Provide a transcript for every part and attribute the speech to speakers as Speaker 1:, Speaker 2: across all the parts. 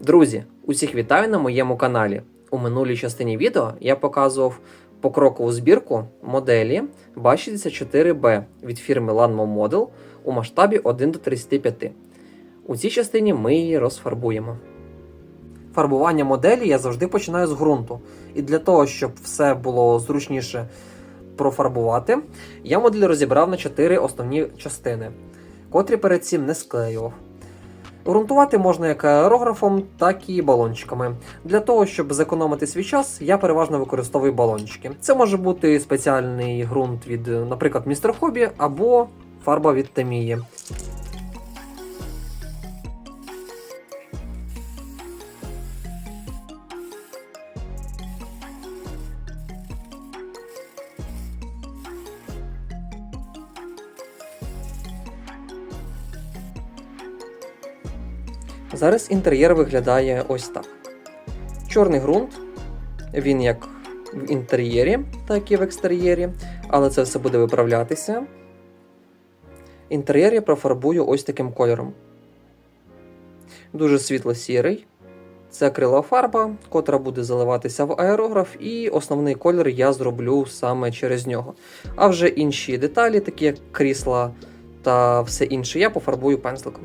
Speaker 1: Друзі, усіх вітаю на моєму каналі. У минулій частині відео я показував покрокову збірку моделі BA64B від фірми Lanmo Model у масштабі 1 до 35. У цій частині ми її розфарбуємо. Фарбування моделі я завжди починаю з ґрунту. І для того, щоб все було зручніше профарбувати, я модель розібрав на 4 основні частини, котрі перед цим не склеював. Грунтувати можна як аерографом, так і балончиками. Для того, щоб зекономити свій час, я переважно використовую балончики. Це може бути спеціальний ґрунт від, наприклад, Містер Хобі або фарба від Темії. Зараз інтер'єр виглядає ось так. Чорний ґрунт, він як в інтер'єрі, так і в екстер'єрі, але це все буде виправлятися. Інтер'єр я профарбую ось таким кольором. Дуже світло-сірий. Це акрилова фарба, котра буде заливатися в аерограф, і основний колір я зроблю саме через нього. А вже інші деталі, такі як крісла та все інше, я пофарбую пензликом.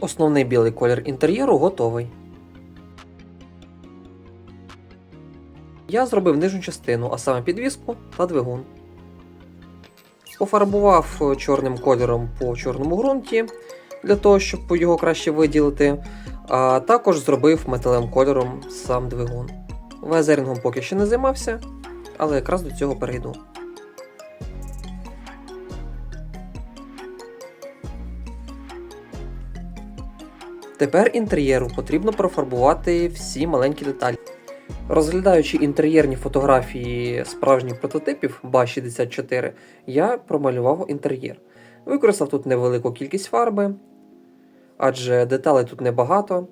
Speaker 1: Основний білий колір інтер'єру готовий. Я зробив нижню частину, а саме підвіску та двигун. Пофарбував е, чорним кольором по чорному ґрунті для того, щоб його краще виділити. А також зробив металевим кольором сам двигун. Везерінгом поки що не займався, але якраз до цього перейду. Тепер інтер'єру потрібно профарбувати всі маленькі деталі. Розглядаючи інтер'єрні фотографії справжніх прототипів BA64, я промалював інтер'єр. Використав тут невелику кількість фарби, адже деталей тут небагато.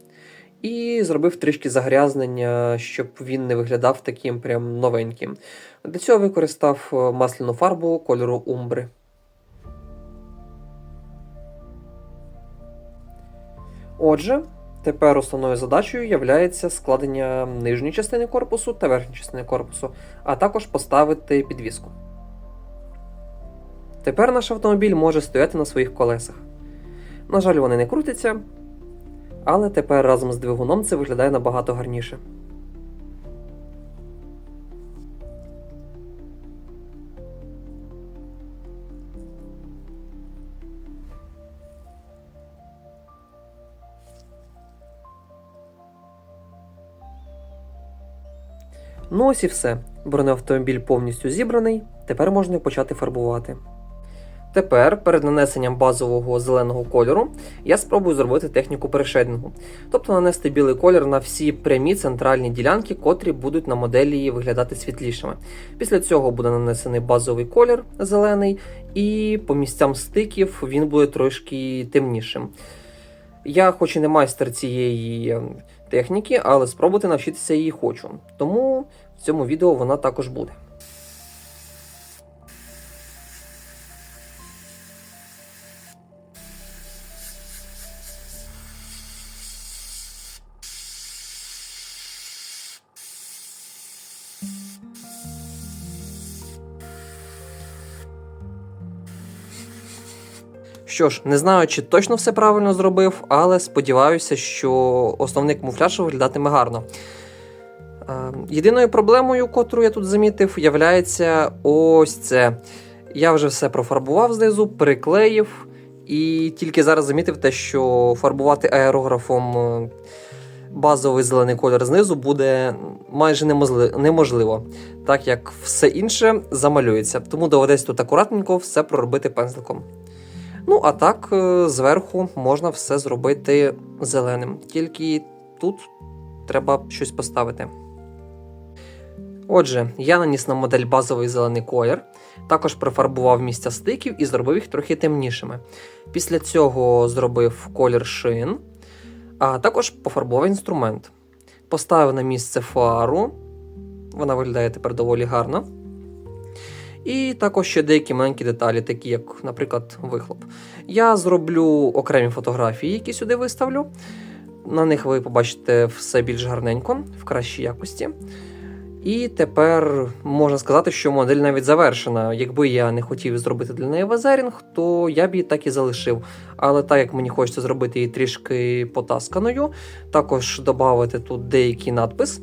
Speaker 1: І зробив трішки загрязнення, щоб він не виглядав таким прям новеньким. Для цього використав масляну фарбу кольору умбри. Отже, тепер основною задачею є складення нижньої частини корпусу та верхньої частини корпусу, а також поставити підвіску. Тепер наш автомобіль може стояти на своїх колесах. На жаль, вони не крутяться, але тепер разом з двигуном це виглядає набагато гарніше. Ну ось і все. Бронеавтомобіль повністю зібраний, тепер можна почати фарбувати. Тепер, перед нанесенням базового зеленого кольору, я спробую зробити техніку перешейдингу, тобто нанести білий колір на всі прямі центральні ділянки, котрі будуть на моделі виглядати світлішими. Після цього буде нанесений базовий колір зелений, і по місцям стиків він буде трошки темнішим. Я, хоч і не майстер цієї ем, техніки, але спробувати навчитися її хочу. Тому в цьому відео вона також буде. Що ж, не знаю, чи точно все правильно зробив, але сподіваюся, що основний камуфляж виглядатиме гарно. Е, Єдиною проблемою, котру я тут замітив, є ось це. Я вже все профарбував знизу, приклеїв, і тільки зараз замітив те, що фарбувати аерографом е, базовий зелений колір знизу буде майже неможливо, так як все інше замалюється. Тому доведеться тут акуратненько все проробити пензликом. Ну, а так, е, зверху можна все зробити зеленим. Тільки тут треба щось поставити. Отже, я наніс на модель базовий зелений колір, також прифарбував місця стиків і зробив їх трохи темнішими. Після цього зробив колір шин, а також пофарбував інструмент. Поставив на місце фару Вона виглядає тепер доволі гарно. І також ще деякі маленькі деталі, такі як, наприклад, вихлоп. Я зроблю окремі фотографії, які сюди виставлю. На них ви побачите все більш гарненько, в кращій якості. І тепер можна сказати, що модель навіть завершена. Якби я не хотів зробити для неї везерінг, то я б її так і залишив. Але так як мені хочеться зробити її трішки потасканою, також додати тут деякий надпис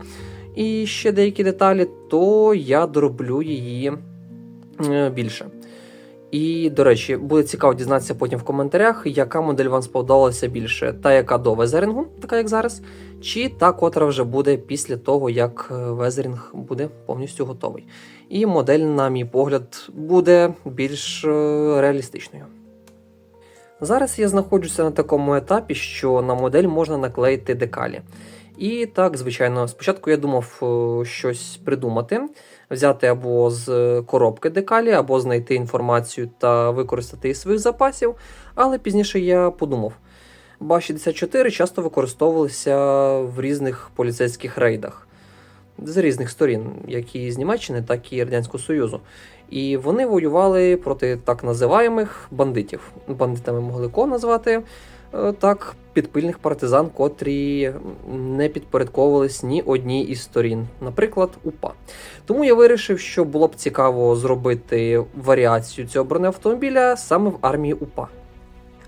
Speaker 1: і ще деякі деталі, то я дороблю її більше. І, до речі, буде цікаво дізнатися потім в коментарях, яка модель вам сподобалася більше: та, яка до везерінгу, така як зараз, чи та, котра вже буде після того, як е, везерінг буде повністю готовий. І модель, на мій погляд, буде більш е, реалістичною. Зараз я знаходжуся на такому етапі, що на модель можна наклеїти декалі. І так, звичайно, спочатку я думав е, щось придумати, взяти або з коробки декалі, або знайти інформацію та використати із своїх запасів. Але пізніше я подумав: Ба-64 часто використовувалися в різних поліцейських рейдах з різних сторін, як і з Німеччини, так і Радянського Союзу. І вони воювали проти так називаємих бандитів. Бандитами могли кого назвати е, так, підпильних партизан, котрі не підпорядковувались ні одній із сторін, наприклад, УПА. Тому я вирішив, що було б цікаво зробити варіацію цього бронеавтомобіля саме в армії УПА.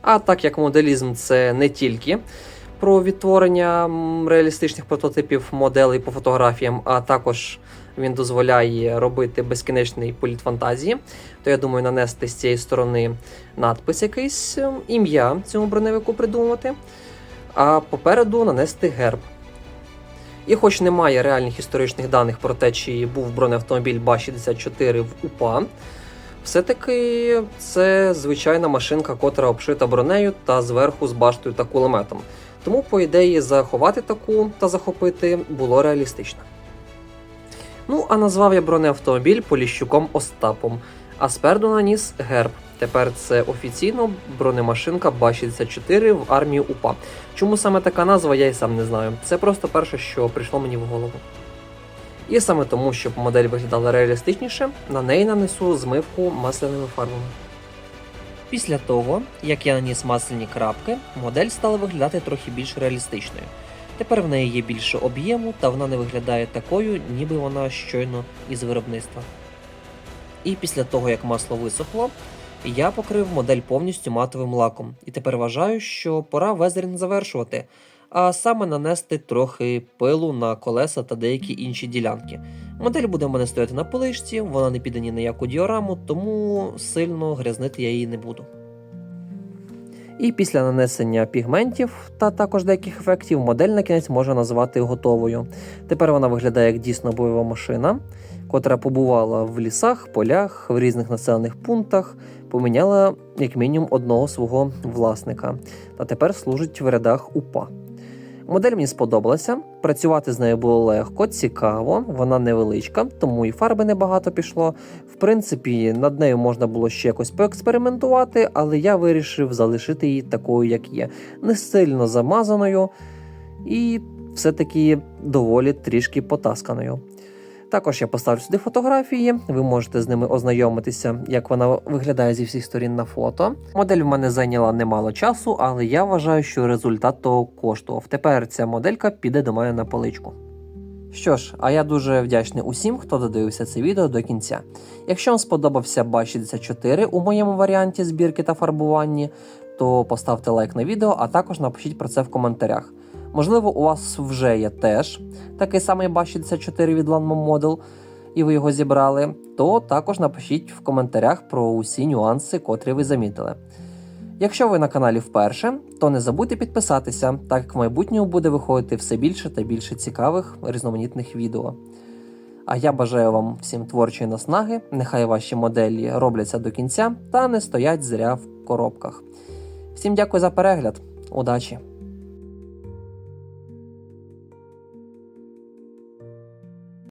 Speaker 1: А так як моделізм це не тільки про відтворення реалістичних прототипів моделей по фотографіям, а також він дозволяє робити безкінечний політ фантазії, то я думаю, нанести з цієї сторони надпис якийсь, ем, ім'я цьому броневику придумати, а попереду нанести герб. І хоч немає реальних історичних даних про те, чи був бронеавтомобіль Ба-64 в УПА, все-таки це звичайна машинка, котра обшита бронею та зверху з баштою та кулеметом. Тому, по ідеї, заховати таку та захопити було реалістично. Ну, а назвав я бронеавтомобіль Поліщуком Остапом, а спереду наніс герб. Тепер це офіційно бронемашинка Ба-64 в армії УПА. Чому саме така назва, я й сам не знаю. Це просто перше, що прийшло мені в голову. І саме тому, щоб модель виглядала реалістичніше, на неї нанесу змивку масляними фарбами. Після того, як я наніс масляні крапки, модель стала виглядати трохи більш реалістичною. Тепер в неї є більше об'єму, та вона не виглядає такою, ніби вона щойно із виробництва. І після того, як масло висохло, я покрив модель повністю матовим лаком. І тепер вважаю, що пора везерінг завершувати, а саме нанести трохи пилу на колеса та деякі інші ділянки. Модель буде в мене стояти на поличці, вона не піде ні на яку діораму, тому сильно грязнити я її не буду. І після нанесення пігментів та також деяких ефектів модель на кінець можна назвати готовою. Тепер вона виглядає як дійсно бойова машина, котра побувала в лісах, полях, в різних населених пунктах, поміняла як мінімум одного свого власника, та тепер служить в рядах УПА. Модель мені сподобалася. Працювати з нею було легко, цікаво, вона невеличка, тому і фарби небагато пішло. В принципі, над нею можна було ще якось поекспериментувати, але я вирішив залишити її такою, як є, не сильно замазаною і все-таки доволі трішки потасканою. Також я поставлю сюди фотографії, ви можете з ними ознайомитися, як вона виглядає зі всіх сторін на фото. Модель в мене зайняла немало часу, але я вважаю, що результат того коштував. Тепер ця моделька піде до мене на поличку. Що ж, а я дуже вдячний усім, хто додивився це відео до кінця. Якщо вам сподобався Ба-64 у моєму варіанті збірки та фарбуванні, то поставте лайк на відео, а також напишіть про це в коментарях. Можливо, у вас вже є теж такий самий Ба-64 від Lanmo Model, і ви його зібрали, то також напишіть в коментарях про усі нюанси, котрі ви замітили. Якщо ви на каналі вперше, то не забудьте підписатися, так як в майбутньому буде виходити все більше та більше цікавих різноманітних відео. А я бажаю вам всім творчої наснаги, нехай ваші моделі робляться до кінця та не стоять зря в коробках. Всім дякую за перегляд, удачі!